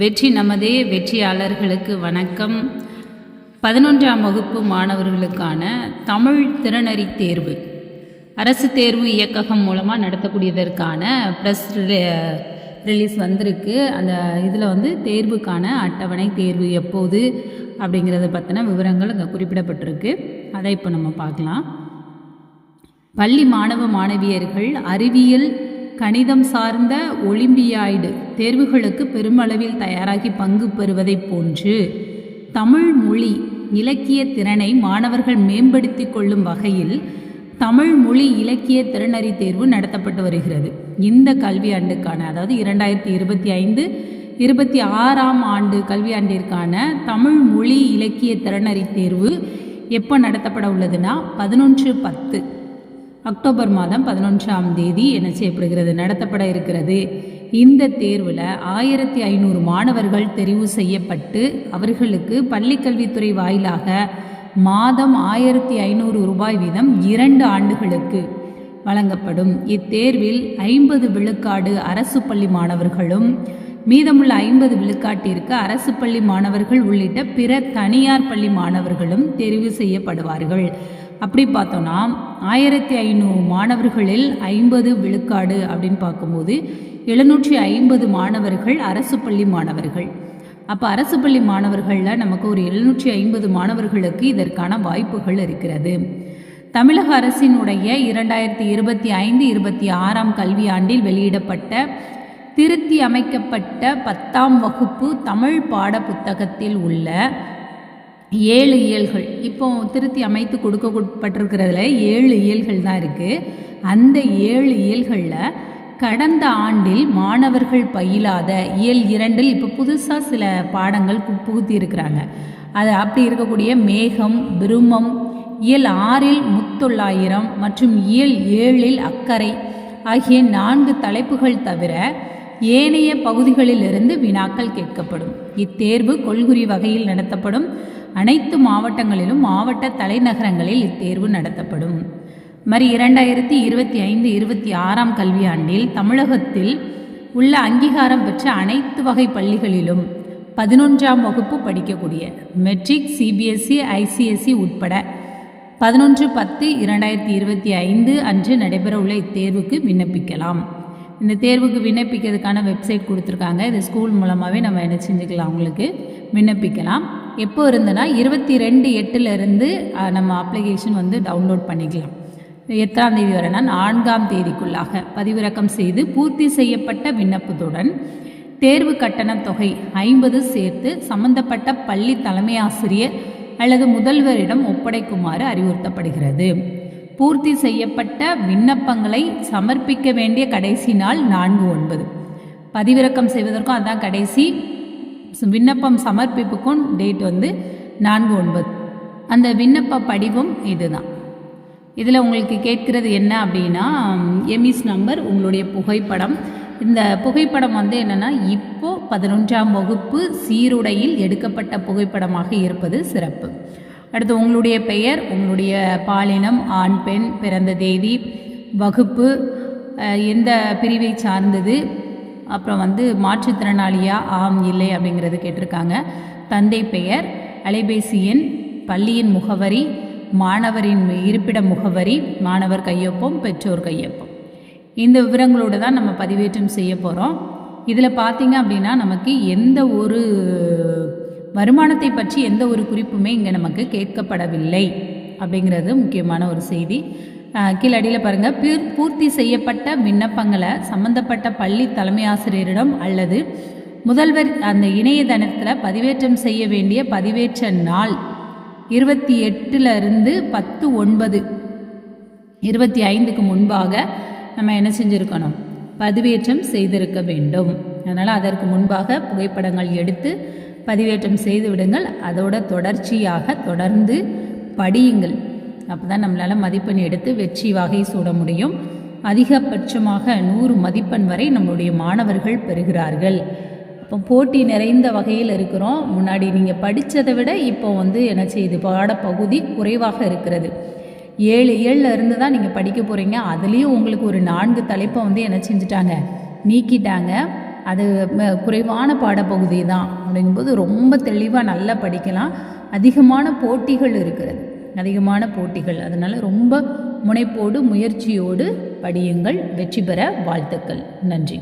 வெற்றி நமதே வெற்றியாளர்களுக்கு வணக்கம். பதினொன்றாம் வகுப்பு மாணவர்களுக்கான தமிழ் திறனறி தேர்வு. அரசு தேர்வு இயக்ககம் மூலமாக நடத்தக்கூடியதற்கான ப்ரெஸ் ரிலீஸ் வந்திருக்கு. அந்த இதில் வந்து தேர்வுக்கான அட்டவணை தேர்வு எப்போது அப்படிங்கிறத பற்றின விவரங்கள் அங்கே குறிப்பிடப்பட்டிருக்கு. அதை இப்போ நம்ம பார்க்கலாம். பள்ளி மாணவ மாணவியர்கள் அறிவியல் கணிதம் சார்ந்த ஒலிம்பியாய்டு தேர்வுகளுக்கு பெருமளவில் தயாராகி பங்கு பெறுவதைப் போன்று தமிழ் மொழி இலக்கிய திறனை மாணவர்கள் மேம்படுத்திக் கொள்ளும் வகையில் தமிழ் மொழி இலக்கிய திறனறி தேர்வு நடத்தப்பட்டு வருகிறது. இந்த கல்வியாண்டுக்கான அதாவது இரண்டாயிரத்தி இருபத்தி ஐந்து இருபத்தி ஆறாம் ஆண்டு கல்வியாண்டிற்கான தமிழ் மொழி இலக்கிய திறனறி தேர்வு எப்போ நடத்தப்பட உள்ளதுன்னா பதினொன்று பத்து. அக்டோபர் மாதம் பதினொன்றாம் தேதி என்ன செய்யப்படுகிறது? நடத்தப்பட இருக்கிறது. இந்த தேர்வில் ஆயிரத்தி ஐநூறு மாணவர்கள் தெரிவு செய்யப்பட்டு அவர்களுக்கு பள்ளிக்கல்வித்துறை வாயிலாக மாதம் ஆயிரத்தி ஐநூறு ரூபாய் வீதம் இரண்டு ஆண்டுகளுக்கு வழங்கப்படும். இத்தேர்வில் ஐம்பது விழுக்காடு அரசு பள்ளி மாணவர்களும் மீதமுள்ள ஐம்பது விழுக்காட்டிற்கு அரசு பள்ளி மாணவர்கள் உள்ளிட்ட பிற தனியார் பள்ளி மாணவர்களும் தெரிவு செய்யப்படுவார்கள். அப்படி பார்த்தோன்னா ஆயிரத்தி ஐநூறு மாணவர்களில் ஐம்பது விழுக்காடு அப்படின்னு பார்க்கும்போது எழுநூற்றி ஐம்பது மாணவர்கள் அரசு பள்ளி மாணவர்கள். அப்போ அரசு பள்ளி மாணவர்களில் நமக்கு ஒரு எழுநூற்றி ஐம்பது மாணவர்களுக்கு இதற்கான வாய்ப்புகள் இருக்கிறது. தமிழக அரசினுடைய இரண்டாயிரத்தி இருபத்தி ஐந்து இருபத்தி ஆறாம் கல்வியாண்டில் வெளியிடப்பட்ட திருத்தி அமைக்கப்பட்ட பத்தாம் வகுப்பு தமிழ் பாட புத்தகத்தில் உள்ள ஏழு இயல்கள். இப்போ திருத்தி அமைத்து கொடுக்கப்பட்டிருக்கிறதுல ஏழு இயல்கள் தான் இருக்குது அந்த ஏழு இயல்களில் கடந்த ஆண்டில் மாணவர்கள் பயிலாத இயல் இரண்டில் இப்போ புதுசாக சில பாடங்கள் பு- புகுத்தி இருக்கிறாங்க அது அப்படி இருக்கக்கூடிய மேகம் பிரம்மம் இயல் ஆறில் முத்தொள்ளாயிரம் மற்றும் இயல் ஏழில் அக்கறை ஆகிய நான்கு தலைப்புகள் தவிர ஏனைய பகுதிகளிலிருந்து வினாக்கள் கேட்கப்படும். இத்தேர்வு கொள்குறி வகையில் நடத்தப்படும். அனைத்து மாவட்டங்களிலும் மாவட்ட தலைநகரங்களில் இத்தேர்வு நடத்தப்படும். மாதிரி இரண்டாயிரத்தி இருபத்தி ஐந்து இருபத்தி ஆறாம் கல்வியாண்டில் தமிழகத்தில் உள்ள அங்கீகாரம் பெற்ற அனைத்து வகை பள்ளிகளிலும் பதினொன்றாம் வகுப்பு படிக்கக்கூடிய மெட்ரிக் சிபிஎஸ்இ ஐசிஎஸ்இ உட்பட பதினொன்று பத்து இரண்டாயிரத்தி இருபத்தி ஐந்து அன்று நடைபெறவுள்ள இத்தேர்வுக்கு விண்ணப்பிக்கலாம். இந்த தேர்வுக்கு விண்ணப்பிக்கிறதுக்கான வெப்சைட் கொடுத்துருக்காங்க. இது ஸ்கூல் மூலமாகவே நம்ம என்ன செஞ்சுக்கலாம் உங்களுக்கு? விண்ணப்பிக்கலாம். எப்போ இருந்துன்னா இருபத்தி ரெண்டு எட்டுலேருந்து நம்ம அப்ளிகேஷன் வந்து டவுன்லோட் பண்ணிக்கலாம். எட்டாம் தேதி வரனா நான்காம் தேதிக்குள்ளாக பதிவிறக்கம் செய்து பூர்த்தி செய்யப்பட்ட விண்ணப்பத்துடன் தேர்வு கட்டணத் தொகை ஐம்பது சேர்த்து சம்பந்தப்பட்ட பள்ளி தலைமை ஆசிரியர் அல்லது முதல்வரிடம் ஒப்படைக்குமாறு அறிவுறுத்தப்படுகிறது. பூர்த்தி செய்யப்பட்ட விண்ணப்பங்களை சமர்ப்பிக்க வேண்டிய கடைசி நாள் நான்கு ஒன்பது. பதிவிறக்கம் செய்வதற்கும் அதுதான் கடைசி. விண்ணப்பம் சமர்ப்பிப்புக்கும் டேட் வந்து நான்கு ஒன்பது. அந்த விண்ணப்ப படிவம் இதுதான். இதில் உங்களுக்கு கேட்கிறது என்ன அப்படின்னா எமிஸ் நம்பர் உங்களுடைய புகைப்படம். இந்த புகைப்படம் வந்து என்னென்னா இப்போது பதினொன்றாம் வகுப்பு சீருடையில் எடுக்கப்பட்ட புகைப்படமாக இருப்பது சிறப்பு. அடுத்து உங்களுடைய பெயர் உங்களுடைய பாலினம் ஆண் பெண் பிறந்த தேதி வகுப்பு எந்த பிரிவை சார்ந்தது அப்புறம் வந்து மாற்றுத்திறனாளியா ஆம் இல்லை அப்படிங்கிறது கேட்டிருக்காங்க. தந்தை பெயர் அலைபேசி எண் பள்ளியின் முகவரி மாணவரின் இருப்பிட முகவரி மாணவர் கையொப்பம் பெற்றோர் கையொப்பம். இந்த விவரங்களோடு தான் நம்ம பதிவேற்றம் செய்ய போகிறோம் இதில் பார்த்தீங்க அப்படின்னா நமக்கு எந்த ஒரு வருமானத்தை பற்றி எந்த ஒரு குறிப்புமே இங்கே நமக்கு கேட்கப்படவில்லை அப்படிங்கிறது முக்கியமான ஒரு செய்தி. கீழடியில் பாருங்கள் பூர் பூர்த்தி செய்யப்பட்ட விண்ணப்பங்களை சம்பந்தப்பட்ட பள்ளி தலைமை ஆசிரியரிடம் அல்லது முதல்வர் அந்த இணையதளத்தில் பதிவேற்றம் செய்ய வேண்டிய பதிவேற்ற நாள் இருபத்தி எட்டுலேருந்து பத்து ஒன்பது இருபத்தி ஐந்துக்கு முன்பாக நம்ம என்ன செஞ்சுருக்கணும்? பதிவேற்றம் செய்திருக்க வேண்டும். அதனால் அதற்கு முன்பாக புகைப்படங்கள் எடுத்து பதிவேற்றம் செய்து விடுங்கள். அதோட தொடர்ச்சியாக தொடர்ந்து படியுங்கள். அப்போ தான் நம்மளால் மதிப்பெண் எடுத்து வெற்றி வகை சூட முடியும். அதிகபட்சமாக நூறு மதிப்பெண் வரை நம்மளுடைய மாணவர்கள் பெறுகிறார்கள். அப்போ போட்டி நிறைந்த வகையில் இருக்கிறோம். முன்னாடி நீங்கள் படித்ததை விட இப்போ வந்து என்ன செய்யுது பாடப்பகுதி குறைவாக இருக்கிறது. ஏழு ஏழில் இருந்து தான் நீங்கள் படிக்க போகிறீங்க அதுலேயும் உங்களுக்கு ஒரு நான்கு தலைப்பை வந்து என்ன செஞ்சுட்டாங்க நீக்கிட்டாங்க. அது குறைவான பாடப்பகுதி தான். அப்படிங்கும்போது ரொம்ப தெளிவாக நல்லா படிக்கலாம். அதிகமான போட்டிகள் இருக்கிறது. அதிகமான போட்டிகள். அதனால் ரொம்ப முனைப்போடு முயற்சியோடு படியுங்கள். வெற்றி பெற வாழ்த்துக்கள். நன்றி.